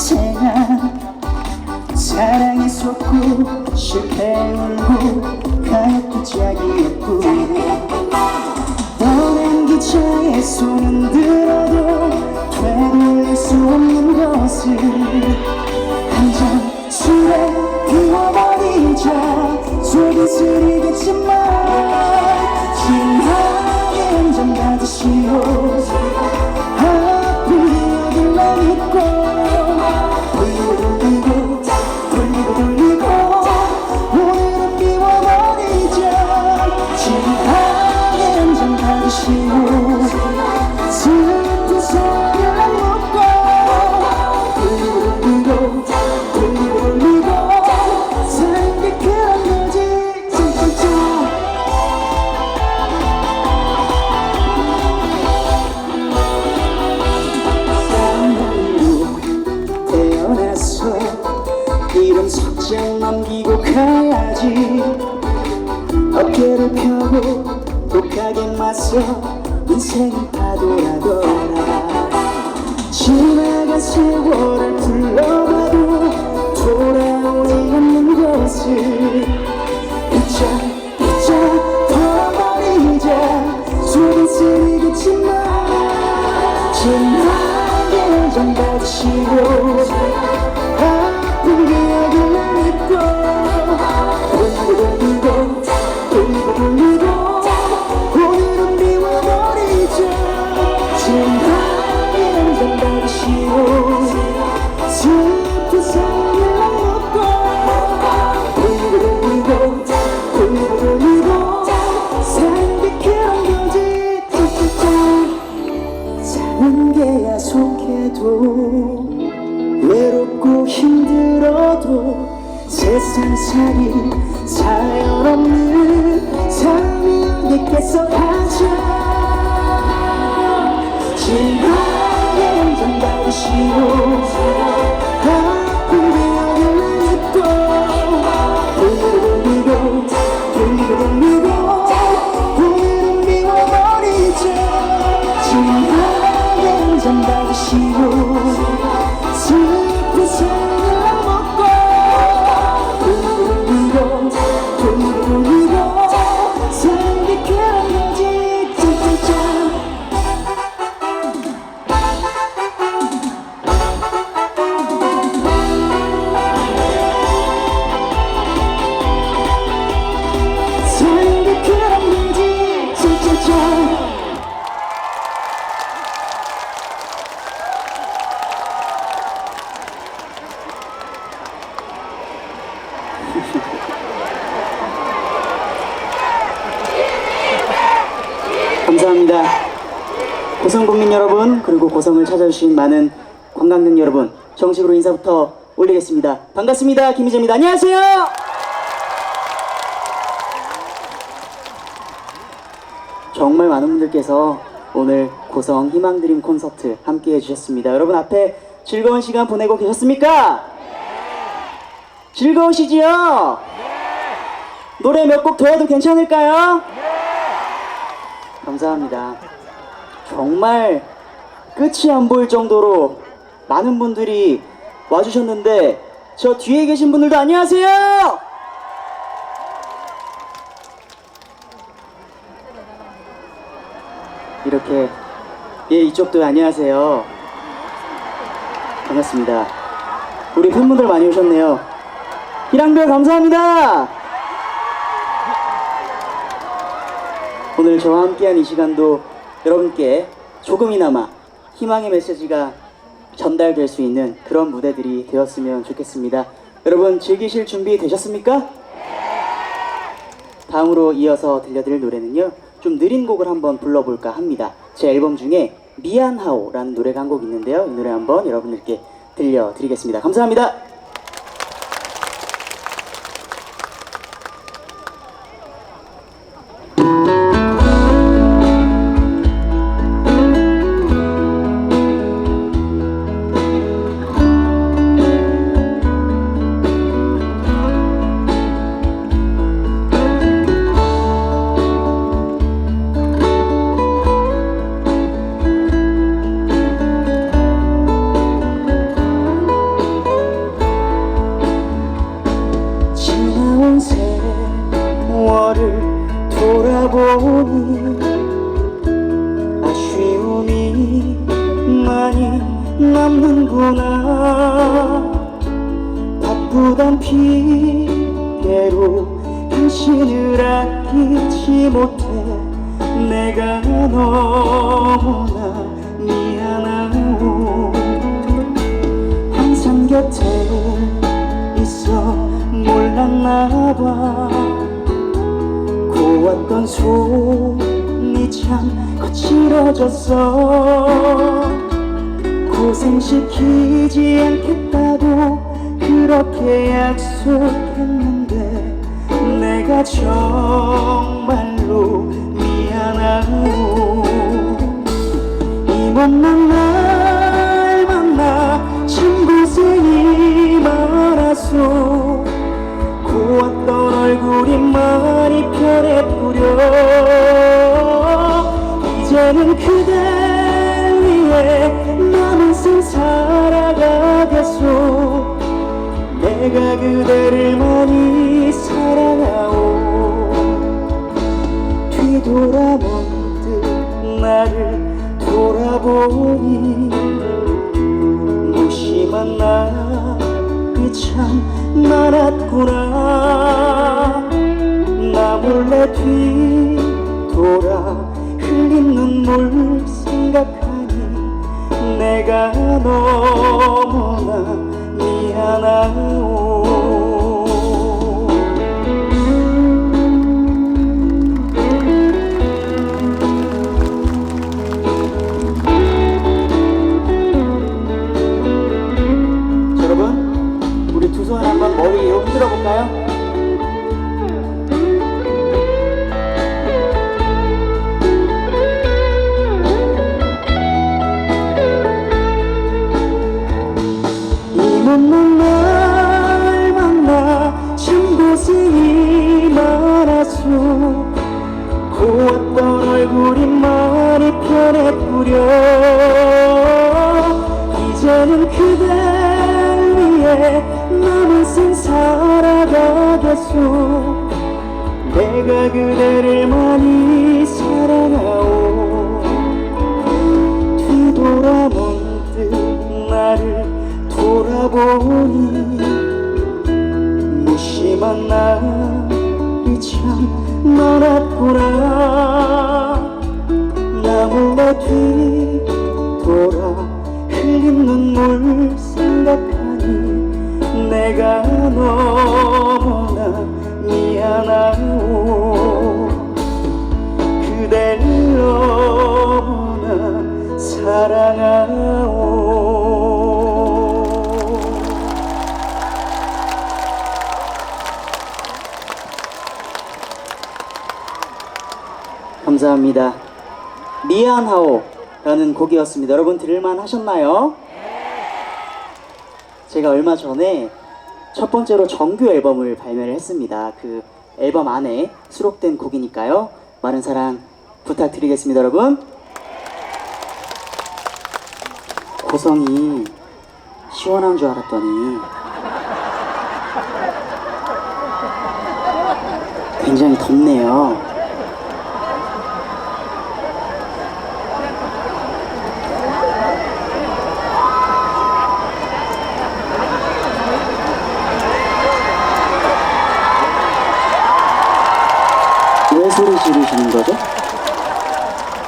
생활 사랑에 속고 실패 울고 가엾고 짝이었고 떠난 기차에 손은 들어도 되돌릴 수 없는 것을 한잔 술에 비워버리자. 속이 쓰리겠지만 진하게 한잔 받으시오 독하게 맞서 인생은 파도라더라. 지나간 세월을 불러봐도 돌아오지 않는 것을 잊자 잊자 돌아버리자. 속은 쓰리겠지만 한잔 받으시고 아픈 기억을 세상살이 사연 없는 삶이 어디겠 여러분 그리고 고성을 찾아주신 많은 관광객 여러분 정식으로 인사부터 올리겠습니다. 반갑습니다. 김희재입니다. 안녕하세요. 정말 많은 분들께서 오늘 고성 희망드림 콘서트 함께 해주셨습니다. 여러분 앞에 즐거운 시간 보내고 계셨습니까? 즐거우시지요? 노래 몇 곡 더 해도 괜찮을까요? 감사합니다. 정말 끝이 안 보일 정도로 많은 분들이 와주셨는데 저 뒤에 계신 분들도 안녕하세요. 이렇게 예 이쪽도 안녕하세요. 반갑습니다. 우리 팬분들 많이 오셨네요. 희랑별 감사합니다. 오늘 저와 함께한 이 시간도 여러분께 조금이나마 희망의 메시지가 전달될 수 있는 그런 무대들이 되었으면 좋겠습니다. 여러분 즐기실 준비 되셨습니까? 다음으로 이어서 들려드릴 노래는요. 좀 느린 곡을 한번 불러볼까 합니다. 제 앨범 중에 미안하오라는 노래가 한 곡 있는데요. 이 노래 한번 여러분들께 들려드리겠습니다. 감사합니다. 곁에 있어 몰랐나 봐. 고왔던 손이 참 거칠어졌어. 고생시키지 않겠다고 그렇게 약속했는데 내가 정말로 미안하고. 이 못난 날 많아서 고왔던 얼굴이 많이 변해버려. 이제는 그대 위해 남은 생 살아가겠소. 내가 그대를 많이 사랑하오. 뒤돌아 문득 나를 돌아보니 무심한 나 이 참 많았구나. 나 몰래 뒤돌아 흘린 눈물 생각하니 내가 너무나 미안하오 들어 볼까요? 이 못난 날 만나 참 고생이 많아서 고왔던 얼굴이 많이 변해버려 이제는 그대 위해 살아가겠소 내가 그대를 많이 사랑하오. 뒤돌아 문득 나를 돌아보니 무심한 날이 참 많았구나. 나 몰래 뒤돌아 흘린 눈물 생각하니 내가 너 감사합니다. 미안하오 라는 곡이었습니다. 여러분 들을만 하셨나요? 제가 얼마 전에 첫 번째로 정규 앨범을 발매를 했습니다. 그 앨범 안에 수록된 곡이니까요. 많은 사랑 부탁드리겠습니다, 여러분. 고성이 시원한 줄 알았더니 굉장히 덥네요. 지르시는 거죠?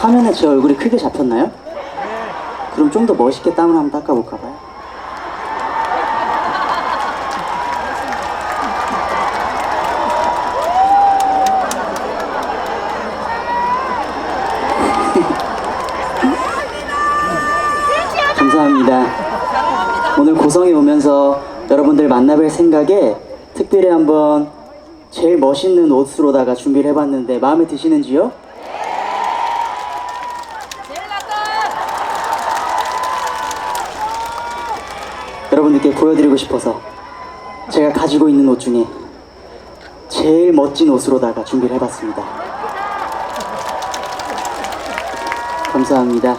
화면에 제 얼굴이 크게 잡혔나요? 그럼 좀 더 멋있게 땀을 한번 닦아볼까 봐요. 감사합니다. 오늘 고성에 오면서 여러분들 만나뵐 생각에 특별히 한번 제일 멋있는 옷으로다가 준비를 해봤는데 마음에 드시는지요? 여러분들께 보여드리고 싶어서 제가 가지고 있는 옷 중에 제일 멋진 옷으로다가 준비를 해봤습니다. 감사합니다.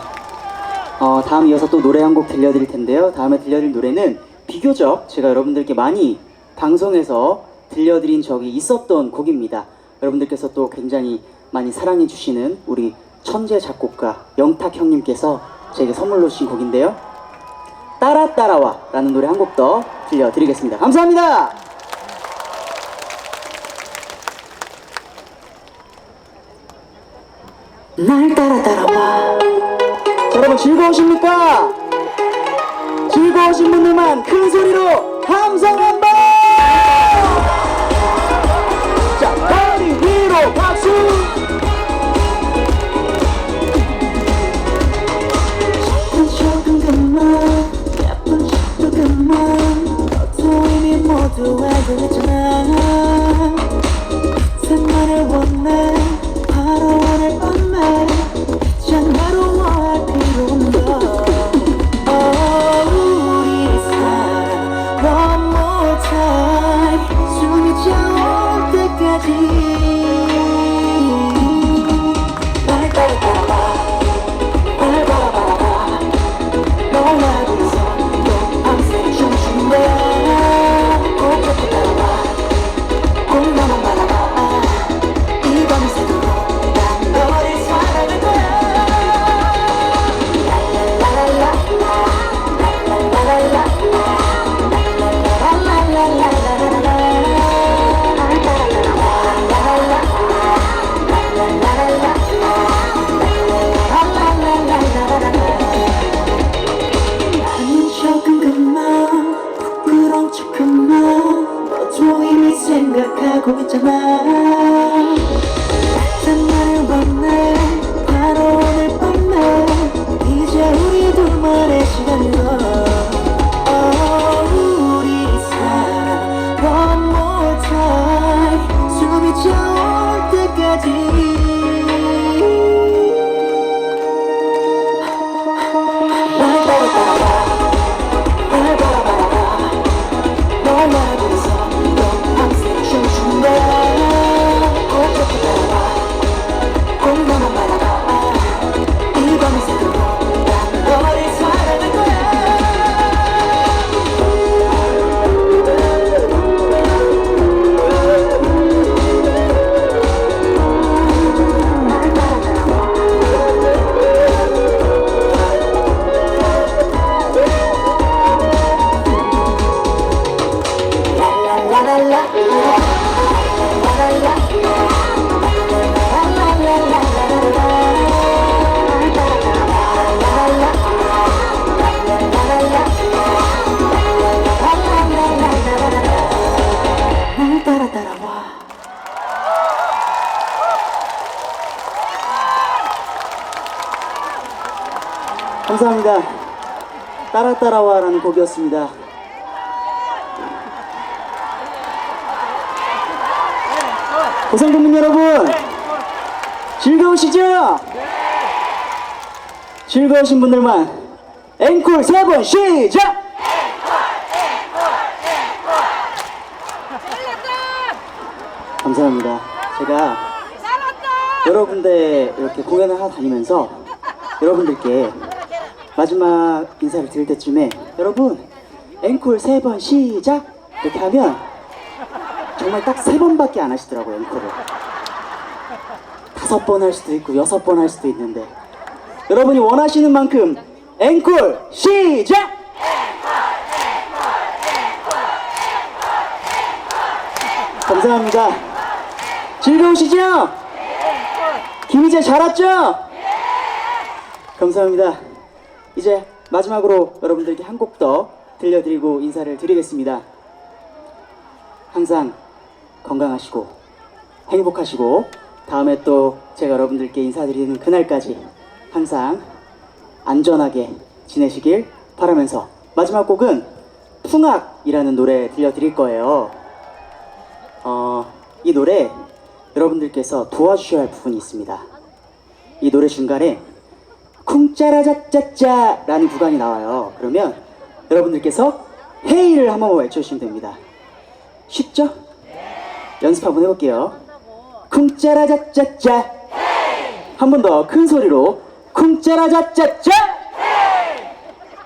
어, 다음 이어서 또 노래 한 곡 들려드릴 텐데요. 다음에 들려드릴 노래는 비교적 제가 여러분들께 많이 방송에서 들려드린 적이 있었던 곡입니다. 여러분들께서 또 굉장히 많이 사랑해주시는 우리 천재 작곡가 영탁 형님께서 제게 선물로 주신 곡인데요. 따라 따라와 라는 노래 한 곡 더 들려드리겠습니다. 감사합니다. 날 따라 따라와 자, 여러분 즐거우십니까? 즐거우신 분들만 큰 소리로 함성 한번! 자, 감사합니다. 따라 따라와라는 곡이었습니다. 고성국민 여러분 즐거우시죠? 즐거우신 분들만 앵콜 세 번 시작! 감사합니다. 제가 여러 군데 이렇게 공연을 하러 다니면서 여러분들께 마지막 인사를 드릴 때쯤에 여러분 앵콜 세 번 시작 이렇게 하면 정말 딱 세 번밖에 안 하시더라고요 앵콜을 다섯 번 할 수도 있고 여섯 번 할 수도 있는데 여러분이 원하시는 만큼 앵콜 시작! 감사합니다. 즐거우시죠? 김희재 잘 왔죠? 감사합니다. 이제 마지막으로 여러분들께 한 곡 더 들려드리고 인사를 드리겠습니다. 항상 건강하시고 행복하시고 다음에 또 제가 여러분들께 인사드리는 그날까지 항상 안전하게 지내시길 바라면서 마지막 곡은 풍악이라는 노래 들려드릴 거예요. 어, 이 노래 여러분들께서 도와주셔야 할 부분이 있습니다. 이 노래 중간에 쿵짜라짜짜짜 라는 구간이 나와요. 그러면 여러분들께서 헤이를 한번 외쳐주시면 됩니다. 쉽죠? 연습 한번 해볼게요. 쿵짜라짜짜짜 한 번 더 큰 소리로 쿵짜라짜짜짜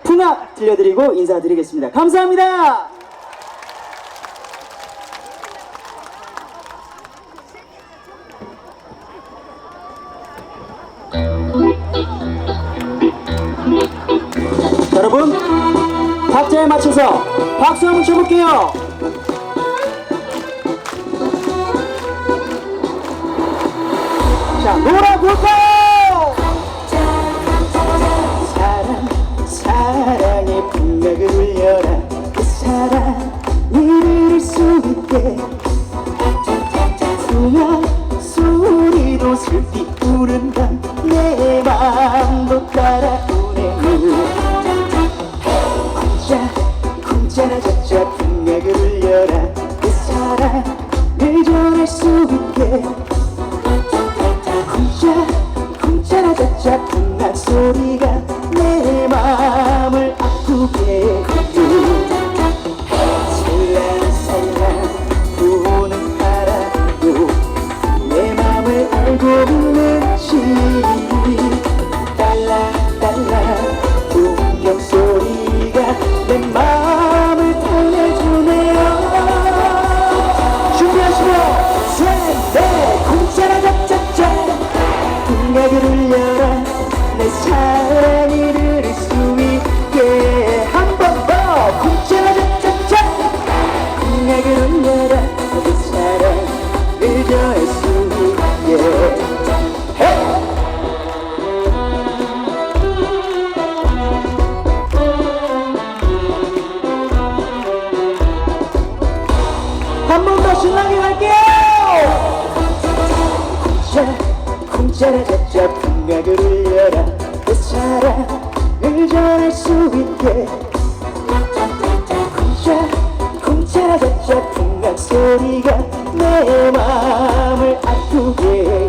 풍악 들려드리고 인사드리겠습니다. 감사합니다. 박자에 맞춰서 박수 한번 쳐볼게요. 자, 놀아볼까 그 소리도 슬피 부른다. 작은 목소리가 내 마음을 아프게 소리가 내 마음을 아프게